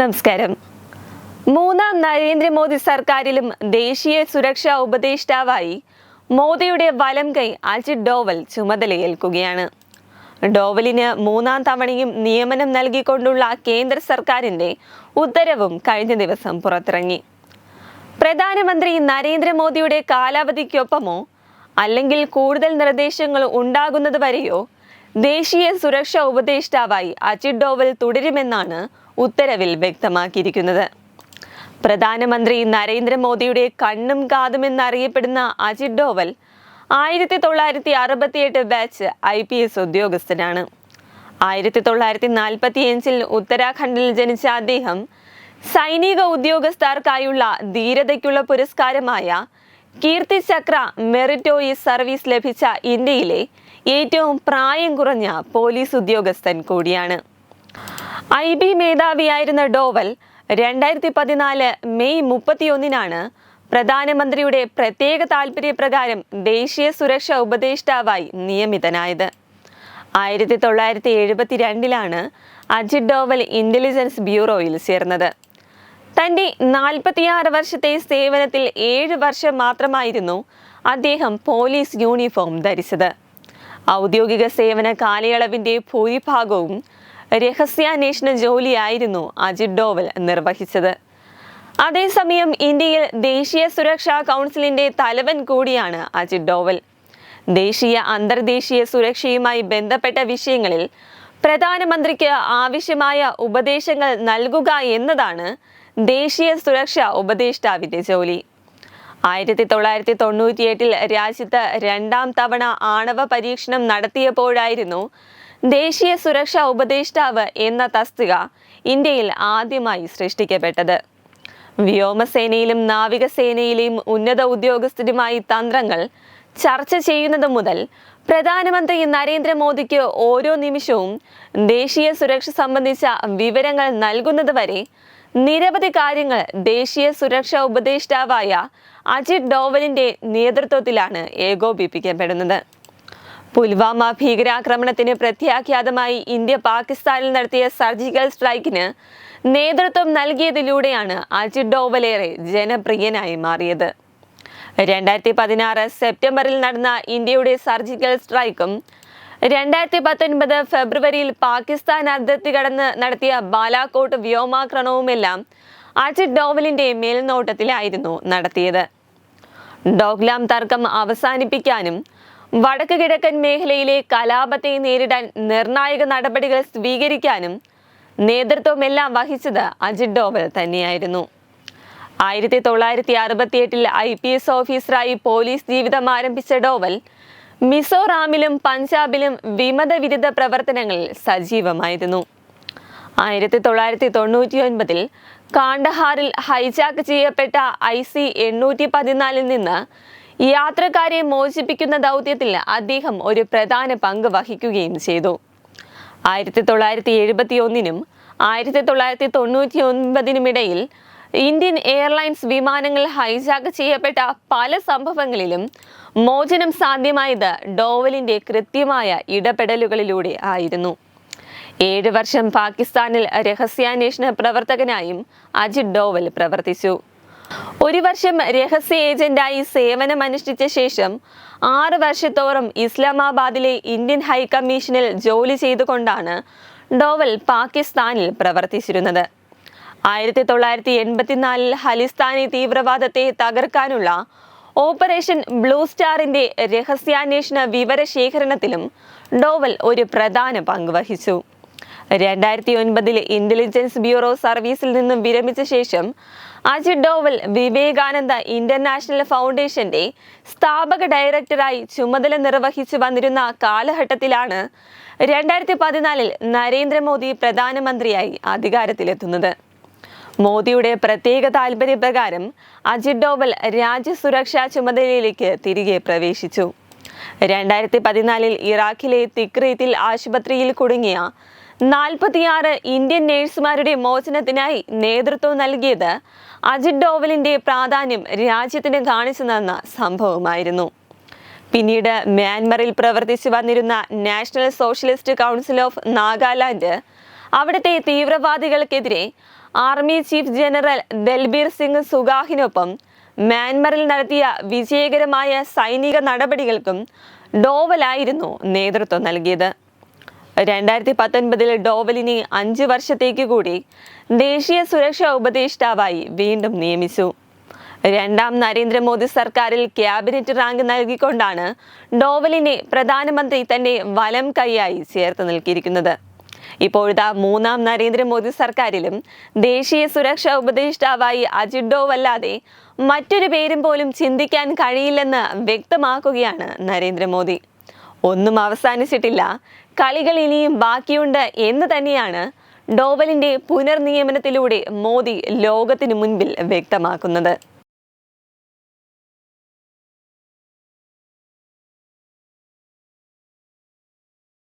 നമസ്കാരം. മൂന്നാം നരേന്ദ്രമോദി സർക്കാരിലും ദേശീയ സുരക്ഷാ ഉപദേഷ്ടാവായി മോദിയുടെ വലം കൈ അജിത് ഡോവൽ ചുമതലയേൽക്കുകയാണ്. ഡോവലിന് മൂന്നാം തവണയും നിയമനം നൽകിക്കൊണ്ടുള്ള കേന്ദ്ര സർക്കാരിന്റെ ഉത്തരവും കഴിഞ്ഞ ദിവസം പുറത്തിറങ്ങി. പ്രധാനമന്ത്രി നരേന്ദ്രമോദിയുടെ കാലാവധിക്കൊപ്പമോ അല്ലെങ്കിൽ കൂടുതൽ നിർദ്ദേശങ്ങൾ ഉണ്ടാകുന്നത് വരെയോ ദേശീയ സുരക്ഷാ ഉപദേഷ്ടാവായി അജിത് ഡോവൽ തുടരുമെന്നാണ് ഉത്തരവിൽ വ്യക്തമാക്കിയിരിക്കുന്നത്. പ്രധാനമന്ത്രി നരേന്ദ്രമോദിയുടെ കണ്ണും കാതും എന്നറിയപ്പെടുന്ന അജിത് ഡോവൽ ആയിരത്തി തൊള്ളായിരത്തി അറുപത്തിയെട്ട് ബാച്ച് ഐ പി എസ് ഉദ്യോഗസ്ഥനാണ്. ആയിരത്തി തൊള്ളായിരത്തി നാൽപ്പത്തിയഞ്ചിൽ ഉത്തരാഖണ്ഡിൽ ജനിച്ച അദ്ദേഹം സൈനിക ഉദ്യോഗസ്ഥർക്കായുള്ള ധീരതയ്ക്കുള്ള പുരസ്കാരമായ കീർത്തി ചക്ര മെറിറ്റോയിസ് സർവീസ് ലഭിച്ച ഇന്ത്യയിലെ ഏറ്റവും പ്രായം കുറഞ്ഞ പോലീസ് ഉദ്യോഗസ്ഥൻ കൂടിയാണ്. ഐ ബി മേധാവിയായിരുന്ന ഡോവൽ രണ്ടായിരത്തി പതിനാല് മെയ് മുപ്പത്തിയൊന്നിനാണ് പ്രധാനമന്ത്രിയുടെ പ്രത്യേക താൽപര്യപ്രകാരം ദേശീയ സുരക്ഷാ ഉപദേഷ്ടാവായി നിയമിതനായത്. ആയിരത്തി തൊള്ളായിരത്തി എഴുപത്തിരണ്ടിലാണ് അജിത് ഡോവൽ ഇന്റലിജൻസ് ബ്യൂറോയിൽ ചേർന്നത്. തന്റെ നാൽപ്പത്തിയാറ് വർഷത്തെ സേവനത്തിൽ ഏഴ് വർഷം മാത്രമായിരുന്നു അദ്ദേഹം പോലീസ് യൂണിഫോം ധരിച്ചത്. ഔദ്യോഗിക സേവന കാലയളവിന്റെ ഭൂരിഭാഗവും രഹസ്യാന്വേഷണ ജോലിയായിരുന്നു അജിത് ഡോവൽ നിർവഹിച്ചത്. അതേസമയം ഇന്ത്യയിൽ ദേശീയ സുരക്ഷാ കൗൺസിലിന്റെ തലവൻ കൂടിയാണ് അജിത് ഡോവൽ. ദേശീയ അന്തർദേശീയ സുരക്ഷയുമായി ബന്ധപ്പെട്ട വിഷയങ്ങളിൽ പ്രധാനമന്ത്രിക്ക് ആവശ്യമായ ഉപദേശങ്ങൾ നൽകുക എന്നതാണ് ദേശീയ സുരക്ഷാ ഉപദേഷ്ടാവിന്റെ ജോലി. ആയിരത്തി തൊള്ളായിരത്തി തൊണ്ണൂറ്റിയെട്ടിൽ രാജ്യത്ത് രണ്ടാം തവണ ആണവ പരീക്ഷണം നടത്തിയപ്പോഴായിരുന്നു ദേശീയ സുരക്ഷാ ഉപദേഷ്ടാവ് എന്ന തസ്തിക ഇന്ത്യയിൽ ആദ്യമായി സൃഷ്ടിക്കപ്പെട്ടത്. വ്യോമസേനയിലും നാവികസേനയിലെയും ഉന്നത ഉദ്യോഗസ്ഥരുമായി തന്ത്രങ്ങൾ ചർച്ച ചെയ്യുന്നത് മുതൽ പ്രധാനമന്ത്രി നരേന്ദ്രമോദിക്ക് ഓരോ നിമിഷവും ദേശീയ സുരക്ഷ സംബന്ധിച്ച വിവരങ്ങൾ നൽകുന്നത് വരെ നിരവധി കാര്യങ്ങൾ ദേശീയ സുരക്ഷാ ഉപദേഷ്ടാവായ അജിത് ഡോവലിന്റെ നേതൃത്വത്തിലാണ് ഏകോപിപ്പിക്കപ്പെടുന്നത്. പുൽവാമ ഭീകരാക്രമണത്തിന് പ്രത്യാഘാതമായി ഇന്ത്യ പാകിസ്ഥാനിൽ നടത്തിയ സർജിക്കൽ സ്ട്രൈക്കിന് നേതൃത്വം നൽകിയതിലൂടെയാണ് അജിത് ഡോവലേറെ ജനപ്രിയനായി മാറിയത്. രണ്ടായിരത്തി പതിനാറ് സെപ്റ്റംബറിൽ നടന്ന ഇന്ത്യയുടെ സർജിക്കൽ സ്ട്രൈക്കും രണ്ടായിരത്തി പത്തൊൻപത് ഫെബ്രുവരിയിൽ പാകിസ്ഥാൻ അതിർത്തി കടന്ന് നടത്തിയ ബാലാക്കോട്ട് വ്യോമാക്രമണവുമെല്ലാം അജിത് ഡോവലിന്റെ മേൽനോട്ടത്തിലായിരുന്നു നടത്തിയത്. ഡോഗ്ലാം തർക്കം അവസാനിപ്പിക്കാനും വടക്ക് കിഴക്കൻ മേഖലയിലെ കലാപത്തെ നേരിടാൻ നിർണായക നടപടികൾ സ്വീകരിക്കാനും നേതൃത്വമെല്ലാം വഹിച്ചത് അജിത് ഡോവൽ തന്നെയായിരുന്നു. ആയിരത്തി തൊള്ളായിരത്തി അറുപത്തിയെട്ടിൽ ഐ പി എസ് ഓഫീസറായി പോലീസ് ജീവിതം ആരംഭിച്ച ഡോവൽ മിസോറാമിലും പഞ്ചാബിലും വിമത വിരുദ്ധ പ്രവർത്തനങ്ങളിൽ സജീവമായിരുന്നു. ആയിരത്തി തൊള്ളായിരത്തി തൊണ്ണൂറ്റി ഒൻപതിൽ കാണ്ടഹാറിൽ ഹൈജാക്ക് ചെയ്യപ്പെട്ട ഐ സി എണ്ണൂറ്റി പതിനാലിൽ നിന്ന് യാത്രക്കാരെ മോചിപ്പിക്കുന്ന ദൗത്യത്തിൽ അദ്ദേഹം ഒരു പ്രധാന പങ്ക് വഹിക്കുകയും ചെയ്തു. ആയിരത്തി തൊള്ളായിരത്തി എഴുപത്തി ഒന്നിനും ആയിരത്തി തൊള്ളായിരത്തി തൊണ്ണൂറ്റി ഒൻപതിനുമിടയിൽ ഇന്ത്യൻ എയർലൈൻസ് വിമാനങ്ങൾ ഹൈജാക്ക് ചെയ്യപ്പെട്ട പല സംഭവങ്ങളിലും മോചനം സാധ്യമായത് ഡോവലിന്റെ കൃത്യമായ ഇടപെടലുകളിലൂടെ ആയിരുന്നു. ഏഴ് വർഷം പാകിസ്ഥാനിൽ രഹസ്യാന്വേഷണ പ്രവർത്തകനായും അജിത് ഡോവൽ പ്രവർത്തിച്ചു. ഒരു വർഷം രഹസ്യ ഏജന്റായി സേവനം അനുഷ്ഠിച്ച ശേഷം ആറ് വർഷത്തോളം ഇസ്ലാമാബാദിലെ ഇന്ത്യൻ ഹൈക്കമ്മീഷനിൽ ജോലി ചെയ്തുകൊണ്ടാണ് ഡോവൽ പാകിസ്ഥാനിൽ പ്രവർത്തിച്ചിരുന്നത്. ആയിരത്തി തൊള്ളായിരത്തി എൺപത്തിനാലിൽ ഖലിസ്ഥാനി തീവ്രവാദത്തെ തകർക്കാനുള്ള ഓപ്പറേഷൻ ബ്ലൂ സ്റ്റാറിന്റെ രഹസ്യാന്വേഷണ വിവരശേഖരണത്തിലും ഡോവൽ ഒരു പ്രധാന പങ്ക് വഹിച്ചു. രണ്ടായിരത്തി ഒൻപതിൽ ഇന്റലിജൻസ് ബ്യൂറോ സർവീസിൽ നിന്നും വിരമിച്ച ശേഷം അജിത് ഡോവൽ വിവേകാനന്ദ ഇന്റർനാഷണൽ ഫൗണ്ടേഷന്റെ സ്ഥാപക ഡയറക്ടറായി ചുമതല നിർവഹിച്ചു വന്നിരുന്ന കാലഘട്ടത്തിലാണ് രണ്ടായിരത്തി പതിനാലിൽ നരേന്ദ്രമോദി പ്രധാനമന്ത്രിയായി അധികാരത്തിലെത്തുന്നത്. മോദിയുടെ പ്രത്യേക താൽപര്യപ്രകാരം അജിത് ഡോവൽ രാജ്യസുരക്ഷാ ചുമതലയിലേക്ക് തിരികെ പ്രവേശിച്ചു. രണ്ടായിരത്തി പതിനാലിൽ ഇറാഖിലെ തിക്രീത്തിൽ ആശുപത്രിയിൽ കുടുങ്ങിയ നാൽപ്പത്തിയാറ് ഇന്ത്യൻ നേഴ്സുമാരുടെ മോചനത്തിനായി നേതൃത്വം നൽകിയത് അജിത് ഡോവലിന്റെ പ്രാധാന്യം രാജ്യത്തിന് കാണിച്ചു തന്ന സംഭവമായിരുന്നു. പിന്നീട് മ്യാൻമറിൽ പ്രവർത്തിച്ചു വന്നിരുന്ന National Socialist Council of Nagaland അവിടുത്തെ തീവ്രവാദികൾക്കെതിരെ army chief general Dalbir Singh സുഗാഹിനൊപ്പം മ്യാൻമറിൽ നടത്തിയ വിജയകരമായ സൈനിക നടപടികൾക്കും ഡോവലായിരുന്നു നേതൃത്വം നൽകിയത്. രണ്ടായിരത്തി പത്തൊൻപതിൽ ഡോവലിനെ അഞ്ച് വർഷത്തേക്ക് കൂടി ദേശീയ സുരക്ഷാ ഉപദേഷ്ടാവായി വീണ്ടും നിയമിച്ചു. രണ്ടാം നരേന്ദ്രമോദി സർക്കാരിൽ ക്യാബിനറ്റ് റാങ്ക് നൽകിക്കൊണ്ടാണ് ഡോവലിനെ പ്രധാനമന്ത്രി തന്റെ വലം കൈയായി ചേർത്ത് നിൽക്കിയിരിക്കുന്നത്. ഇപ്പോഴത്തെ മൂന്നാം നരേന്ദ്രമോദി സർക്കാരിലും ദേശീയ സുരക്ഷാ ഉപദേഷ്ടാവായി അജിത് ഡോവല്ലാതെ മറ്റൊരു പേരും പോലും ചിന്തിക്കാൻ കഴിയില്ലെന്ന് വ്യക്തമാക്കുകയാണ് നരേന്ദ്രമോദി. ഒന്നും അവസാനിച്ചിട്ടില്ല. കളികൾ ഇനിയും ബാക്കിയുണ്ട് എന്ന് തന്നെയാണ് ഡോവലിന്റെ പുനർനിയമനത്തിലൂടെ മോദി ലോകത്തിനു മുൻപിൽ വ്യക്തമാക്കുന്നത്.